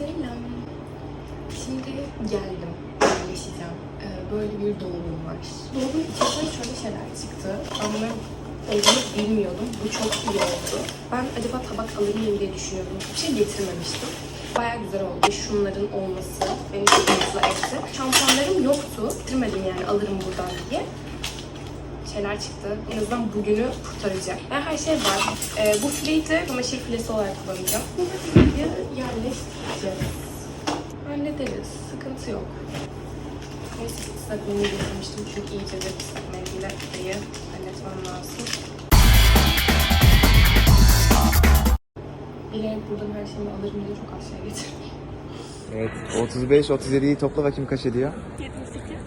Selam. Şimdi geldim. Yerleşeceğim. Ee, böyle bir dolabım var. Dolabın içinden şöyle şeyler çıktı. Ama olduğunu bilmiyordum. Bu çok iyi oldu. Ben acaba tabak alır mıyım diye düşünüyordum. Bir şey getirmemiştim. Baya güzel oldu. Şunların olması beni çok mutlu etti. Şampuanlarım yoktu. Getirmedim yani alırım buradan diye şeyler çıktı. En azından bugünü kurtaracak. Yani her şey var. Ee, bu fileyi de çamaşır filesi olarak kullanacağım. Bu fileyi yerleştireceğiz. Hallederiz. Sıkıntı yok. Neyse ıslak mendil getirmiştim çünkü iyice bir ıslak mendille fileyi halletmem lazım. Bilerek buradan her şeyimi alırım diye çok az şey getirdim. Evet 35-37'yi topla bakayım kaç ediyor? 72.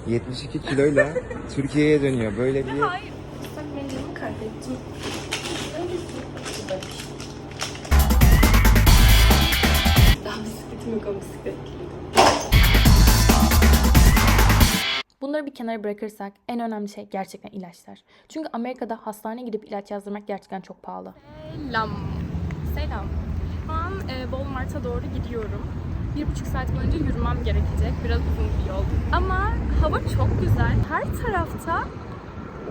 72 kiloyla Türkiye'ye dönüyor. Böyle bir Hayır. Kaybettim. Öylesi. Buradaymış. Daha bisikletim yok ama bisiklet. Bunları bir kenara bırakırsak en önemli şey gerçekten ilaçlar. Çünkü Amerika'da hastaneye gidip ilaç yazdırmak gerçekten çok pahalı. Selam. Selam. Şu an e, Walmart'a doğru gidiyorum. Bir buçuk saat boyunca yürümem gerekecek. Biraz uzun bir yol. Ama hava çok güzel. Her tarafta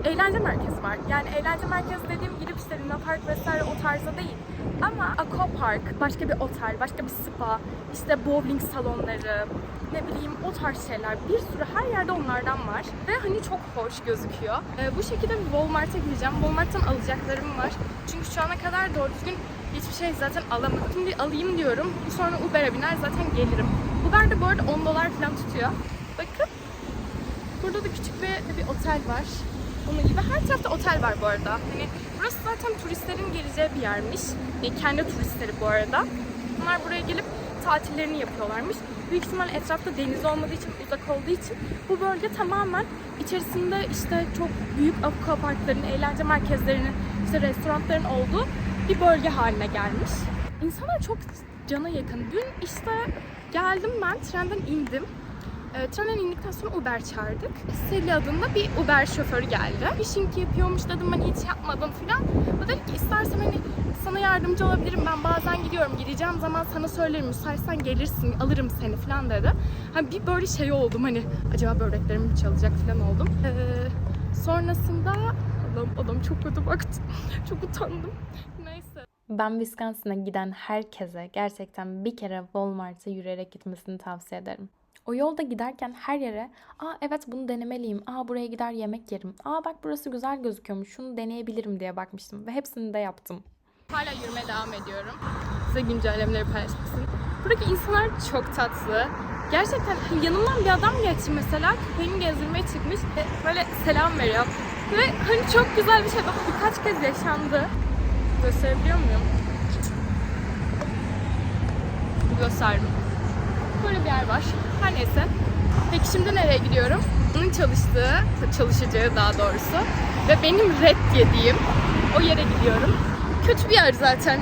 eğlence merkezi var. Yani eğlence merkezi dediğim gidip işte Luna Park vesaire o tarzda değil. Ama Aqua Park, başka bir otel, başka bir spa, işte bowling salonları, ne bileyim o tarz şeyler. Bir sürü her yerde onlardan var. Ve hani çok hoş gözüküyor. Ee, bu şekilde bir Walmart'a gideceğim. Walmart'tan alacaklarım var. Çünkü şu ana kadar doğru düzgün hiçbir şey zaten alamadım. Şimdi alayım diyorum. Sonra Uber'e biner zaten gelirim. Uber de bu arada 10 dolar falan tutuyor. Bakın Burada da küçük bir, bir otel var. Onun gibi her tarafta otel var bu arada. Hani burası zaten turistlerin geleceği bir yermiş. Yani kendi turistleri bu arada. Bunlar buraya gelip tatillerini yapıyorlarmış. Büyük ihtimal etrafta deniz olmadığı için, uzak olduğu için bu bölge tamamen içerisinde işte çok büyük aquaparkların, eğlence merkezlerinin, işte restoranların olduğu bir bölge haline gelmiş. İnsanlar çok cana yakın. Dün işte geldim ben, trenden indim. E, trenden indikten sonra Uber çağırdık. Seli adında bir Uber şoförü geldi. Fishing yapıyormuş dedim ben hiç yapmadım filan. O dedi ki istersen hani sana yardımcı olabilirim ben bazen gidiyorum gideceğim zaman sana söylerim müsaitsen gelirsin alırım seni filan dedi. Hani bir böyle şey oldum hani acaba böreklerimi mi çalacak filan oldum. Ee, sonrasında Allah'ım adam çok kötü baktı. çok utandım. Neyse. Ben Wisconsin'a giden herkese gerçekten bir kere Walmart'a yürüyerek gitmesini tavsiye ederim. O yolda giderken her yere aa evet bunu denemeliyim, aa buraya gider yemek yerim, aa bak burası güzel gözüküyormuş, şunu deneyebilirim diye bakmıştım ve hepsini de yaptım. Hala yürümeye devam ediyorum. Size güncellemeleri paylaşmak istedim. Buradaki insanlar çok tatlı. Gerçekten hani yanımdan bir adam geçti mesela. Köpeğimi gezdirmeye çıkmış ve böyle selam veriyor. Ve hani çok güzel bir şey. Bak birkaç kez yaşandı. Gösterebiliyor muyum? Gösterdim. Böyle bir yer var. Her neyse. Peki şimdi nereye gidiyorum? Onun çalıştığı, çalışacağı daha doğrusu ve benim red yediğim o yere gidiyorum. Kötü bir yer zaten.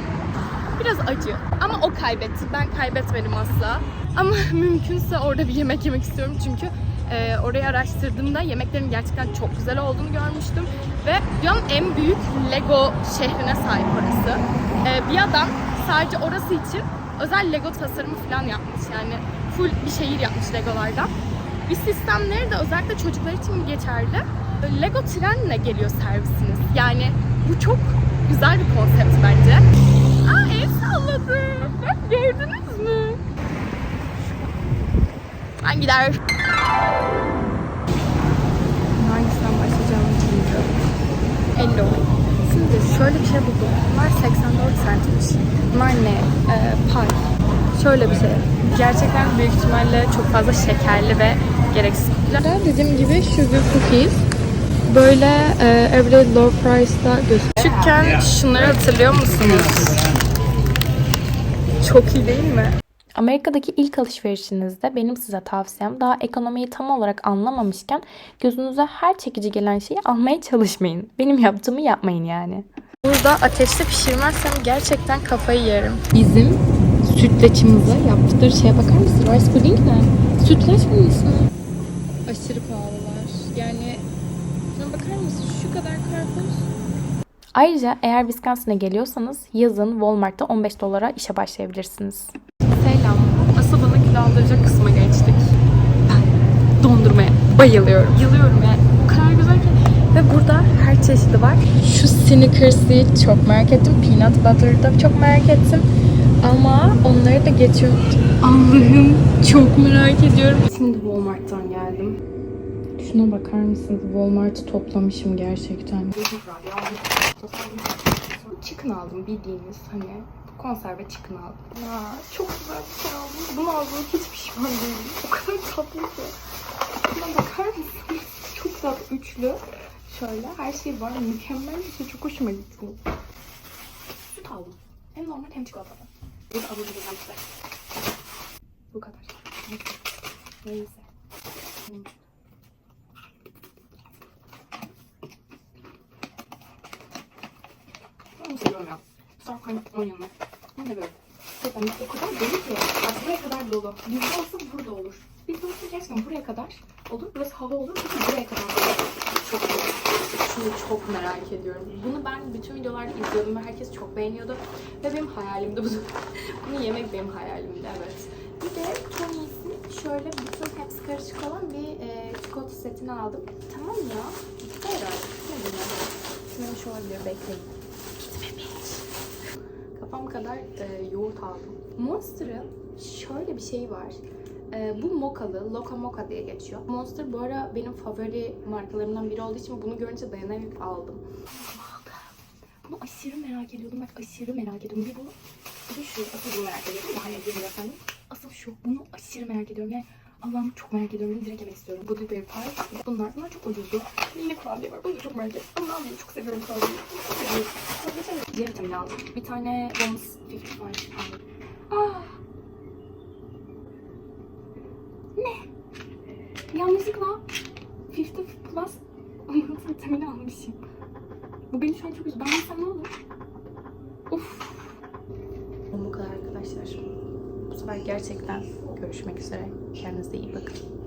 Biraz acı. Ama o kaybetti. Ben kaybetmedim asla. Ama mümkünse orada bir yemek yemek istiyorum çünkü e, orayı araştırdığımda yemeklerin gerçekten çok güzel olduğunu görmüştüm. Ve dünyanın en büyük Lego şehrine sahip orası. E, bir adam sadece orası için özel Lego tasarımı falan yapmış. Yani full bir şehir yapmış Legolardan. Bir sistemleri de özellikle çocuklar için geçerli. Lego trenle geliyor servisiniz. Yani bu çok güzel bir konsept bence. Aa el salladı. Gördünüz mü? Ben gider. Hangisinden başlayacağımı bilmiyorum. Hello. Şimdi şöyle bir şey buldum. Bunlar 84 centmiş. Bunlar ne? Ee, pay. Şöyle bir şey. Gerçekten büyük ihtimalle çok fazla şekerli ve gereksiz. Dediğim gibi sugar cookies. Böyle e, everyday low price'da gözüküyor. Küçükken şunları hatırlıyor musunuz? Çok iyi değil mi? Amerika'daki ilk alışverişinizde benim size tavsiyem daha ekonomiyi tam olarak anlamamışken gözünüze her çekici gelen şeyi almaya çalışmayın. Benim yaptığımı yapmayın yani. Burada ateşte pişirmezsem gerçekten kafayı yerim. Bizim sütlaçımıza yaptıkları şeye bakar mısın? Rice pudding ne? Sütlaç mı yiyorsun? Aşırı pahalılar. Yani şuna bakar mısın? Şu kadar karpuz. Ayrıca eğer Wisconsin'e geliyorsanız yazın Walmart'ta 15 dolara işe başlayabilirsiniz. Selam. Asaba'nın kilo aldıracak kısma geçtik. Ben dondurmaya bayılıyorum. Bayılıyorum yani. O kadar güzel ki. Ve burada her çeşidi var. Şu Snickers'i çok merak ettim. Peanut Butter'ı da çok merak ettim. Ama onları da geçiyorum. Allah'ım çok merak ediyorum. Şimdi Walmart'tan geldim. Şuna bakar mısınız? Walmart'ı toplamışım gerçekten. Chicken aldım bildiğiniz hani konserve chicken aldım. Ya çok güzel bir şey aldım. Bunu aldığım hiç pişman değilim. O kadar tatlı ki. Buna bakar mısınız? Çok tatlı üçlü. Şöyle her şey var. Mükemmel bir şey. Çok hoşuma gitti. Süt aldım. Hem normal hem çikolatalı. Abur cubur hamster. Bu kadar. Neyse. Neyse. Ben seviyorum ya. Sarp kaynatmanın yanına. Ben de böyle. Zaten o kadar dolu ki. Buraya kadar dolu. Bizde olsa burada olur. Bizde olsa gerçekten buraya kadar olur. Burası hava olur. Çünkü buraya kadar. Çok. Şunu çok merak ediyorum. Bunu ben bütün videolarda izliyordum ve herkes çok beğeniyordu. Ve benim hayalimdi bu. Bunu yemek benim hayalimdi evet. Bir de Tony's'in şöyle bütün hepsi karışık olan bir e, çikolata setini aldım. Tamam ya. Bitti herhalde. Bileyim. Şimdi şu olabilir bekleyin. Kafam kadar e, yoğurt aldım. Monster'ın şöyle bir şey var. E, bu mokalı, Loka Moka diye geçiyor. Monster bu ara benim favori markalarımdan biri olduğu için bunu görünce dayanamayıp aldım. Bunu aşırı merak ediyordum. Bak aşırı merak ediyorum. Bir bu, bir şu. Asıl bunu merak ediyorum. Daha ne efendim. Asıl şu. Bunu aşırı merak ediyorum. Yani Allah'ım çok merak ediyorum. Bunu direkt yemek istiyorum. Bu Blueberry Pie. Bunlar, bunlar çok ucuzdu. Yine kurabiye var. Bunu da çok merak ediyorum. Allah'ım ben çok seviyorum kurabiyeyi. Çok seviyorum. C vitamini aldım. Bir tane Bombs 55 aldım. Ah! Ne? Yanlışlıkla 50 plus vitamini almışım. Bu beni şu an çok üzüyor. Ben yesem ne olur? Of. Bu kadar arkadaşlar. Bu sefer gerçekten görüşmek üzere. Kendinize iyi bakın.